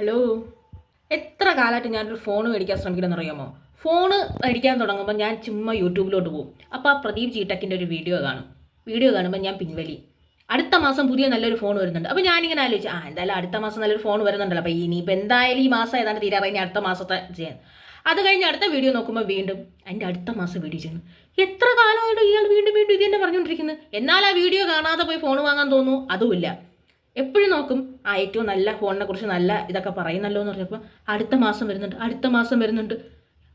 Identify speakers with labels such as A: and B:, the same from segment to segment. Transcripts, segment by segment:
A: Hello എത്ര കാലമായിട്ട് ഞാനൊരു ഫോൺ മേടിക്കാൻ ശ്രമിക്കണമെന്ന് അറിയാമോ ഫോൺ മേടിക്കാൻ തുടങ്ങുമ്പോൾ ഞാൻ ചുമ്മാ യൂട്യൂബിലോട്ട് പോകും. അപ്പോൾ ആ പ്രദീപ് ജീട്ടക്കിന്റെ ഒരു വീഡിയോ കാണും. വീഡിയോ കാണുമ്പോൾ ഞാൻ പിൻവലി. അടുത്ത മാസം പുതിയ നല്ലൊരു ഫോൺ വരുന്നുണ്ട്. അപ്പോൾ ഞാനിങ്ങനെ ആലോചിച്ചു ആ എന്തായാലും അടുത്ത മാസം നല്ലൊരു ഫോൺ വരുന്നുണ്ടല്ലോ. അപ്പോൾ ഇനിയിപ്പോൾ എന്തായാലും ഈ മാസം ഏതാണ്ട് തീരാറായി. ഇനി അടുത്ത മാസത്തെ ചെയ്യാൻ അത് കഴിഞ്ഞ് അടുത്ത വീഡിയോ നോക്കുമ്പോൾ വീണ്ടും അതിന്റെ അടുത്ത മാസം വീഡിയോ ചെയ്യുന്നു. എത്ര കാലമായിട്ട് ഇയാൾ വീണ്ടും വീണ്ടും ഇത് തന്നെ പറഞ്ഞുകൊണ്ടിരിക്കുന്നത് എന്നാൽ ആ വീഡിയോ കാണാതെ പോയി ഫോൺ വാങ്ങാൻ തോന്നുന്നു? അതുമില്ല. എപ്പോഴും നോക്കും ആ ഏറ്റവും നല്ല ഫോണിനെ കുറിച്ച് നല്ല ഇതൊക്കെ പറയുന്നല്ലോ എന്ന് പറഞ്ഞപ്പോൾ അടുത്ത മാസം വരുന്നുണ്ട് അടുത്ത മാസം വരുന്നുണ്ട്.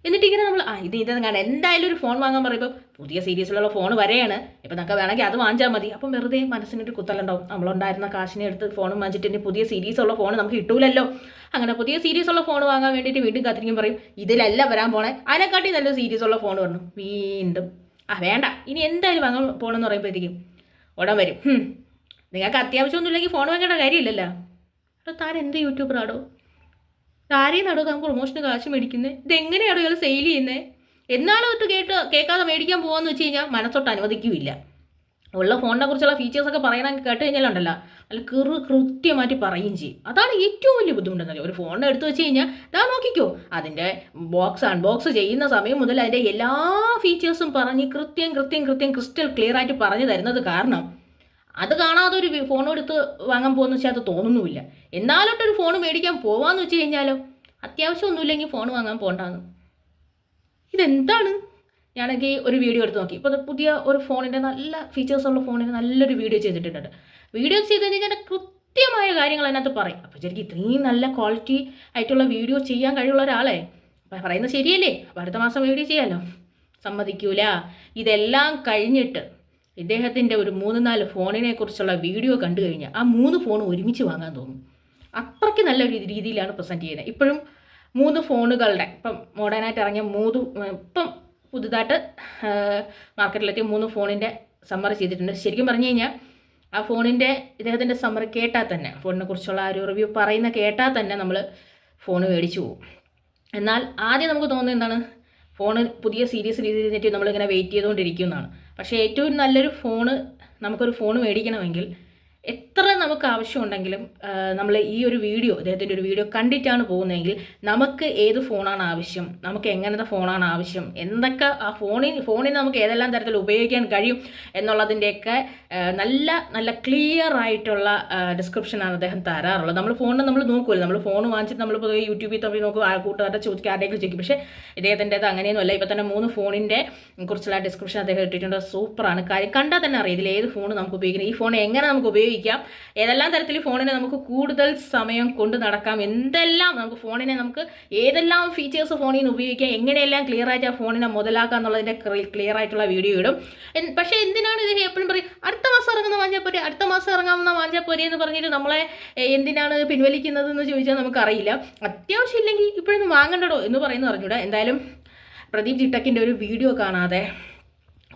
A: എന്നിട്ട് ഇങ്ങനെ നമ്മൾ ആ ഇത് ഇതെന്ന് കാണാം. എന്തായാലും ഒരു ഫോൺ വാങ്ങാൻ പറയുമ്പോൾ പുതിയ സീരീസിലുള്ള ഫോൺ വരെയാണ്. ഇപ്പം നമുക്ക് വേണമെങ്കിൽ അത് വാങ്ങിച്ചാൽ മതി. അപ്പം വെറുതെ മനസ്സിനൊരു കുത്തലുണ്ടാവും. നമ്മളുണ്ടായിരുന്ന കാശിനെ എടുത്ത് ഫോൺ വാങ്ങിച്ചിട്ട് ഇനി പുതിയ സീരീസുള്ള ഫോൺ നമുക്ക് കിട്ടൂലല്ലോ. അങ്ങനെ പുതിയ സീരീസുള്ള ഫോൺ വാങ്ങാൻ വേണ്ടിയിട്ട് വീണ്ടും കാത്തിരിക്കും പറയും ഇതിലല്ല വരാൻ പോണേ. അതിനെക്കാട്ടി നല്ല സീരീസുള്ള ഫോൺ വരണം വീണ്ടും ആ വേണ്ട. ഇനി എന്തായാലും വാങ്ങാൻ പോകണമെന്ന് പറയുമ്പോഴത്തേക്കും ഉടൻ വരും. നിങ്ങൾക്ക് അത്യാവശ്യമൊന്നുമില്ലെങ്കിൽ ഫോൺ വാങ്ങേണ്ട കാര്യമില്ലല്ലോ. എടോ താൻ എന്ത് യൂട്യൂബറാടോ ആരെയും താൻ പ്രൊമോഷന് കാശ് മേടിക്കുന്നത് ഇതെങ്ങനെയാണോ ഇയാൾ സെയിൽ ചെയ്യുന്നത് എന്നാലും ഒട്ട് കേട്ട് കേൾക്കാതെ മേടിക്കാൻ പോകാമെന്ന് വെച്ച് കഴിഞ്ഞാൽ മനസ്സൊട്ട് അനുവദിക്കില്ല. ഉള്ള ഫോണിനെ കുറിച്ചുള്ള ഫീച്ചേഴ്സൊക്കെ പറയണമെങ്കിൽ കേട്ട് കഴിഞ്ഞാലുണ്ടല്ലോ അല്ല കൃ കൃത്യമായിട്ട് പറയും ചെയ്യും. അതാണ് ഏറ്റവും വലിയ ബുദ്ധിമുട്ടെന്നല്ലേ. ഒരു ഫോൺ എടുത്ത് വെച്ച് കഴിഞ്ഞാൽ ഇതാ നോക്കിക്കോ. അതിന്റെ ബോക്സ് അൺബോക്സ് ചെയ്യുന്ന സമയം മുതൽ അതിന്റെ എല്ലാ ഫീച്ചേഴ്സും പറഞ്ഞ് കൃത്യം കൃത്യം കൃത്യം ക്രിസ്റ്റൽ ക്ലിയർ ആയിട്ട് പറഞ്ഞു തരുന്നത് കാരണം അത് കാണാതെ ഒരു ഫോൺ എടുത്ത് വാങ്ങാൻ പോകുന്ന വെച്ചാൽ അത് തോന്നുന്നുമില്ല. എന്നാലോട്ടൊരു ഫോൺ മേടിക്കാൻ പോവാന്ന് വെച്ച് കഴിഞ്ഞാലോ അത്യാവശ്യം ഒന്നുമില്ലെങ്കിൽ ഫോൺ വാങ്ങാൻ പോകണ്ടാന്ന് ഇതെന്താണ്? ഞാനെങ്കിൽ ഒരു വീഡിയോ എടുത്ത് നോക്കി. ഇപ്പോൾ പുതിയ ഒരു ഫോണിന്റെ നല്ല ഫീച്ചേഴ്സ് ഉള്ള ഫോണിന് നല്ലൊരു വീഡിയോ ചെയ്തിട്ടുണ്ട്. വീഡിയോ ചെയ്ത് കഴിഞ്ഞാൽ കൃത്യമായ കാര്യങ്ങൾ അതിനകത്ത് പറയും. അപ്പോൾ ശരിക്കും ഇത്രയും നല്ല ക്വാളിറ്റി ആയിട്ടുള്ള വീഡിയോ ചെയ്യാൻ കഴിവുള്ള ഒരാളെ പറയുന്നത് ശരിയല്ലേ? അപ്പോൾ അടുത്ത മാസം വീഡിയോ ചെയ്യാമല്ലോ സമ്മതിക്കൂല. ഇതെല്ലാം കഴിഞ്ഞിട്ട് ഇദ്ദേഹത്തിന്റെ ഒരു മൂന്ന് നാല് ഫോണിനെ കുറിച്ചുള്ള വീഡിയോ കണ്ടു കഴിഞ്ഞാൽ ആ മൂന്ന് ഫോൺ ഒരുമിച്ച് വാങ്ങാൻ തോന്നും. അത്രയ്ക്ക് നല്ല രീതിയിലാണ് പ്രസന്റ് ചെയ്യുന്നത്. ഇപ്പോഴും മൂന്ന് ഫോണുകളുടെ ഇപ്പം മോഡേണായിട്ട് ഇറങ്ങിയ മൂന്ന് ഇപ്പം പുതുതായിട്ട് മാർക്കറ്റിലെത്തിയ മൂന്ന് ഫോണിന്റെ സമ്മറി ചെയ്തിട്ടുണ്ട്. ശരിക്കും പറഞ്ഞു കഴിഞ്ഞാൽ ആ ഫോണിന്റെ ഇദ്ദേഹത്തിന്റെ സമ്മറി കേട്ടാൽ തന്നെ ഫോണിനെ കുറിച്ചുള്ള ആ ഒരു റിവ്യൂ പറയുന്ന കേട്ടാൽ തന്നെ നമ്മൾ ഫോൺ മേടിച്ചു പോകും. എന്നാൽ ആദ്യം നമുക്ക് തോന്നുന്നത് എന്താണ്? ഫോണ് പുതിയ സീരീസ് രീതിയിൽ നമ്മളിങ്ങനെ വെയിറ്റ് ചെയ്തുകൊണ്ടിരിക്കുന്നതാണ്. പക്ഷേ ഏറ്റവും നല്ലൊരു ഫോണ് നമുക്കൊരു ഫോൺ മേടിക്കണമെങ്കിൽ എത്ര നമുക്ക് ആവശ്യമുണ്ടെങ്കിലും നമ്മൾ ഈ ഒരു വീഡിയോ അദ്ദേഹത്തിന്റെ ഒരു വീഡിയോ കണ്ടിട്ടാണ് പോകുന്നതെങ്കിൽ നമുക്ക് ഏത് ഫോണാണ് ആവശ്യം നമുക്ക് എങ്ങനത്തെ ഫോണാണ് ആവശ്യം എന്തൊക്കെ ആ ഫോണിൽ ഫോണിൽ നമുക്ക് ഏതെല്ലാം തരത്തിൽ ഉപയോഗിക്കാൻ കഴിയും എന്നുള്ളതിന്റെയൊക്കെ നല്ല നല്ല ക്ലിയർ ആയിട്ടുള്ള ഡിസ്ക്രിപ്ഷനാണ് അദ്ദേഹം തരാറുള്ളത്. നമ്മൾ ഫോണിൽ നമ്മൾ നോക്കുമല്ലോ നമ്മൾ ഫോൺ വാങ്ങിച്ചിട്ട് നമ്മൾ പൊതുവെ യൂട്യൂബിൽ തമ്മിൽ നോക്കും ആ കൂട്ടുകാരുടെ ചോദിക്കുക ആരെങ്കിലും ചോദിക്കും. പക്ഷേ ഇദ്ദേഹത്തിന്റെത് അങ്ങനെയൊന്നുമല്ല ഇപ്പോൾ തന്നെ മൂന്ന് ഫോണിന്റെ കുറിച്ചുള്ള ഡിസ്ക്രിപ്ഷൻ അദ്ദേഹം ഇട്ടിട്ടുണ്ട്. സൂപ്പറാണ്. കാര്യം കണ്ടാൽ തന്നെ അറിയാം ഇതിൽ ഏത് ഫോൺ നമുക്ക് ഉപയോഗിക്കണം ഈ ഫോൺ എങ്ങനെ നമുക്ക് ഉപയോഗിക്കാം ഏതെല്ലാം തരത്തിൽ ഫോണിനെ നമുക്ക് കൂടുതൽ സമയം കൊണ്ട് നടക്കാം? എന്തെല്ലാം നമുക്ക് ഫോണിനെ നമുക്ക് ഏതെല്ലാം ഫീച്ചേഴ്സ് ഫോണിൽ നിന്ന് ഉപയോഗിക്കാം? എങ്ങനെയെല്ലാം ക്ലിയർ ആയിട്ട് ആ ഫോണിനെ മുതലാക്കാം എന്നുള്ളതിന്റെ ക്ലിയർ ആയിട്ടുള്ള വീഡിയോ ഇടും. പക്ഷേ എന്തിനാണ് ഇത് എപ്പോഴും പറയും അടുത്ത മാസം ഇറങ്ങുന്ന വാഞ്ചാപ്പോരെ അടുത്ത മാസം ഇറങ്ങാവുന്ന വാഞ്ചാപ്പോരെ എന്ന് പറഞ്ഞിട്ട് നമ്മളെ എന്തിനാണ് പിൻവലിക്കുന്നത് എന്ന് ചോദിച്ചാൽ നമുക്കറിയില്ല. അത്യാവശ്യം ഇല്ലെങ്കിൽ ഇപ്പോഴൊന്നും വാങ്ങണ്ടടോ എന്ന് പറയുന്നത് പറഞ്ഞൂടെ എന്തായാലും പ്രദീപ് ചിട്ടക്കിന്റെ ഒരു വീഡിയോ കാണാതെ.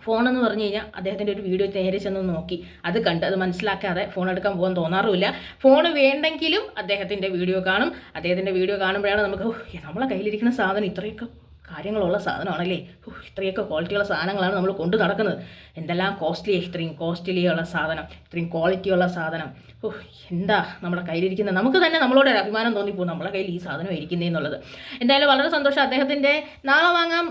A: ഫോണെന്ന് പറഞ്ഞു കഴിഞ്ഞാൽ അദ്ദേഹത്തിന്റെ ഒരു വീഡിയോ നേരെ ചെന്ന് നോക്കി. അത് കണ്ട് അത് മനസ്സിലാക്കാതെ ഫോൺ എടുക്കാൻ പോകാൻ തോന്നാറുമില്ല. ഫോൺ വേണ്ടെങ്കിലും അദ്ദേഹത്തിന്റെ വീഡിയോ കാണും. അദ്ദേഹത്തിന്റെ വീഡിയോ കാണുമ്പോഴാണ് നമുക്ക് "ഓ, നമ്മളെ കയ്യിലിരിക്കുന്ന സാധനം ഇത്രയൊക്കെ കാര്യങ്ങളുള്ള സാധനമാണല്ലേ? ഇത്രയൊക്കെ ക്വാളിറ്റിയുള്ള സാധനങ്ങളാണ് നമ്മൾ കൊണ്ടു നടക്കുന്നത്. എന്തെല്ലാം കോസ്റ്റ്ലി ഇത്രയും കോസ്റ്റ്ലിയുള്ള സാധനം ഇത്രയും ക്വാളിറ്റിയുള്ള സാധനം. എന്താ നമ്മുടെ കയ്യിലിരിക്കുന്നത്? നമുക്ക് തന്നെ നമ്മളോട് ഒരു അഭിമാനം തോന്നിപ്പോകും. നമ്മുടെ കയ്യിൽ ഈ സാധനം ഇരിക്കുന്നേ എന്നുള്ളത്. എന്തായാലും വളരെ സന്തോഷം. അദ്ദേഹത്തിന്റെ നാളെ വാങ്ങാം.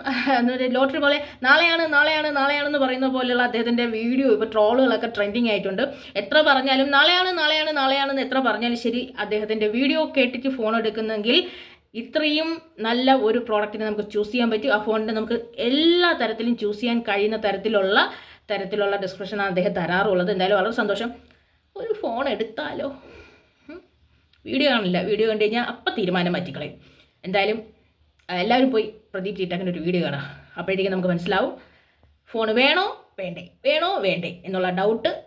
A: ലോട്ടറി പോലെ നാളെയാണ് നാളെയാണ് നാളെയാണെന്ന് പറയുന്ന പോലെയുള്ള അദ്ദേഹത്തിന്റെ വീഡിയോ ഇപ്പോൾ ട്രോളുകളൊക്കെ ട്രെൻഡിങ് ആയിട്ടുണ്ട്. എത്ര പറഞ്ഞാലും നാളെയാണ് നാളെയാണ് നാളെയാണെന്ന് എത്ര പറഞ്ഞാലും ശരി അദ്ദേഹത്തിന്റെ വീഡിയോ കേട്ടിട്ട് ഫോൺ എടുക്കുന്നെങ്കിൽ ഇത്രയും നല്ല ഒരു പ്രോഡക്റ്റിനെ നമുക്ക് ചൂസ് ചെയ്യാൻ പറ്റും. ആ ഫോണിന്റെ നമുക്ക് എല്ലാ തരത്തിലും ചൂസ് ചെയ്യാൻ കഴിയുന്ന തരത്തിലുള്ള തരത്തിലുള്ള ഡിസ്ക്രിപ്ഷനാണ് അദ്ദേഹം തരാറുള്ളത്. എന്തായാലും വളരെ സന്തോഷം. ഒരു ഫോൺ എടുത്താലോ? വീഡിയോ കാണില്ല. വീഡിയോ കണ്ടു കഴിഞ്ഞാൽ അപ്പം തീരുമാനം മാറ്റിക്കളയും. എന്തായാലും എല്ലാവരും പോയി പ്രദീപ് ചീട്ടാക്കിന്റെ ഒരു വീഡിയോ കാണാം. അപ്പോഴത്തേക്കും നമുക്ക് മനസ്സിലാവും. ഫോൺ വേണോ? വേണ്ടേ. വേണോ? വേണ്ടേ. എന്നുള്ള ഡൗട്ട്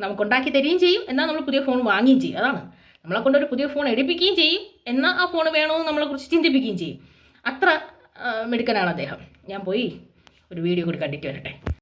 A: നമുക്ക് ഉണ്ടാക്കി തരികയും ചെയ്യും. എന്നാൽ നമ്മൾ പുതിയ ഫോൺ വാങ്ങുകയും ചെയ്യും. അതാണ്. നമ്മളെ കൊണ്ട് ഒരു പുതിയ ഫോൺ എടുപ്പിക്കുകയും ചെയ്യും. എന്നാൽ ആ ഫോൺ വേണമെന്ന് നമ്മളെ നമ്മളെക്കുറിച്ച് ചിന്തിപ്പിക്കുകയും ചെയ്യും. അത്ര മിടുക്കനാണ് അദ്ദേഹം. ഞാൻ പോയി ഒരു വീഡിയോ കൂടി കണ്ടിട്ട് വരട്ടെ.